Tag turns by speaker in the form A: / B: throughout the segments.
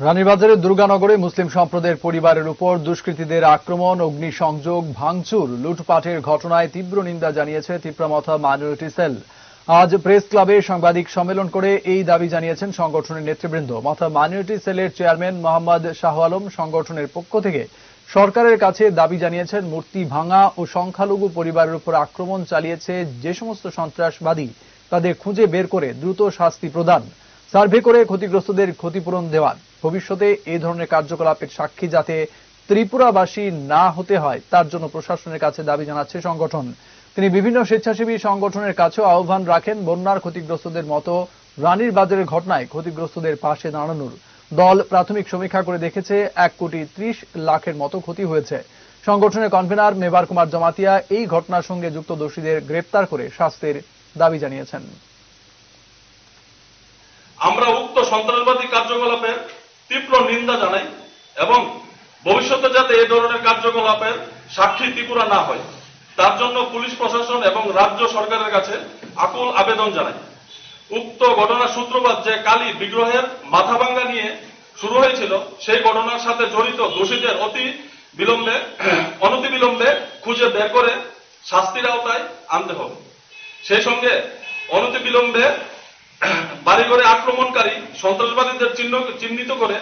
A: রানীবাজারের দুর্গানগরে মুসলিম সম্প্রদায়ের পরিবারের উপর দুষ্কৃতীদের আক্রমণ, অগ্নিসংযোগ, ভাঙচুর, লুটপাটের ঘটনায় তীব্র নিন্দা জানিয়েছে তিপ্রামথা মাইনরিটি সেল। আজ প্রেস ক্লাবে সাংবাদিক সম্মেলন করে এই দাবি জানিয়েছেন সংগঠনের নেতৃবৃন্দ। মাথা মাইনরিটি সেলের চেয়ারম্যান মোহাম্মদ শাহ আলম সংগঠনের পক্ষ থেকে সরকারের কাছে দাবি জানিয়েছেন, মূর্তি ভাঙা ও সংখ্যালঘু পরিবারের উপর আক্রমণ চালিয়েছে যে সমস্ত সন্ত্রাসবাদী তাদের খুঁজে বের করে দ্রুত শাস্তি প্রদান, সার্ভে করে ক্ষতিগ্রস্তদের ক্ষতিপূরণ দেওয়ার। ভবিষ্যতে এই ধরনের কার্যকলাপের সাক্ষী যাতে ত্রিপুরাবাসী না হতে হয়, তার জন্য প্রশাসনের কাছে দাবি জানাচ্ছে সংগঠন। তিনি বিভিন্ন স্বেচ্ছাসেবী সংগঠনের কাছেও আহ্বান রাখেন বন্যার ক্ষতিগ্রস্তদের মতো রানীর বাজারের ঘটনায় ক্ষতিগ্রস্তদের পাশে দাঁড়ানোর। দল প্রাথমিক সমীক্ষা করে দেখেছে, এক কোটি ত্রিশ লাখের মতো ক্ষতি হয়েছে। সংগঠনের কনভেনার মেবার কুমার জমাতিয়া এই ঘটনার সঙ্গে যুক্ত দোষীদের গ্রেপ্তার করে শাস্তির দাবি জানিয়েছেন।
B: আমরা উক্ত সন্ত্রাসবাদী কার্যকলাপের তীব্র নিন্দা জানাই এবং ভবিষ্যতে যাতে এই ধরনের কার্যকলাপের সাক্ষী ত্রিপুরা না হয়, তার জন্য পুলিশ প্রশাসন এবং রাজ্য সরকারের কাছে আকুল আবেদন জানাই। উক্ত ঘটনার সূত্রপাত যে কালী বিগ্রহের মাথা ভাঙ্গা নিয়ে শুরু হয়েছিল, সেই ঘটনার সাথে জড়িত দোষীদের অতি বিলম্বে, অনতি বিলম্বে খুঁজে বের করে শাস্তির আওতায় আনতে হবে। সেই সঙ্গে অনতি বিলম্বে বাড়িঘরে আক্রমণকারী সন্ত্রাসবাদীদের চিহ্ন চিহ্নিত করে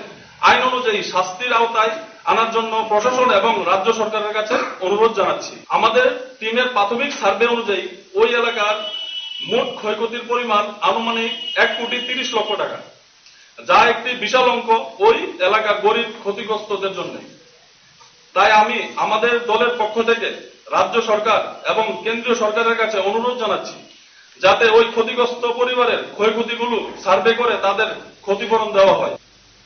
B: আইন অনুযায়ী শাস্তির আওতায় আনার জন্য প্রশাসন এবং রাজ্য সরকারের কাছে অনুরোধ জানাচ্ছি। আমাদের টিমের প্রাথমিক সার্ভে অনুযায়ী ওই এলাকার মোট ক্ষয়ক্ষতির পরিমাণ আনুমানিক এক কোটি তিরিশ লক্ষ টাকা, যা একটি বিশাল অঙ্ক ওই এলাকার গরিব ক্ষতিগ্রস্তদের জন্য। তাই আমি আমাদের দলের পক্ষ থেকে রাজ্য সরকার এবং কেন্দ্রীয় সরকারের কাছে অনুরোধ জানাচ্ছি যাতে ওই ক্ষতিগ্রস্ত পরিবারের ক্ষয়ক্ষতিগুলো সার্ভে করে তাদের ক্ষতিপূরণ দেওয়া হয়।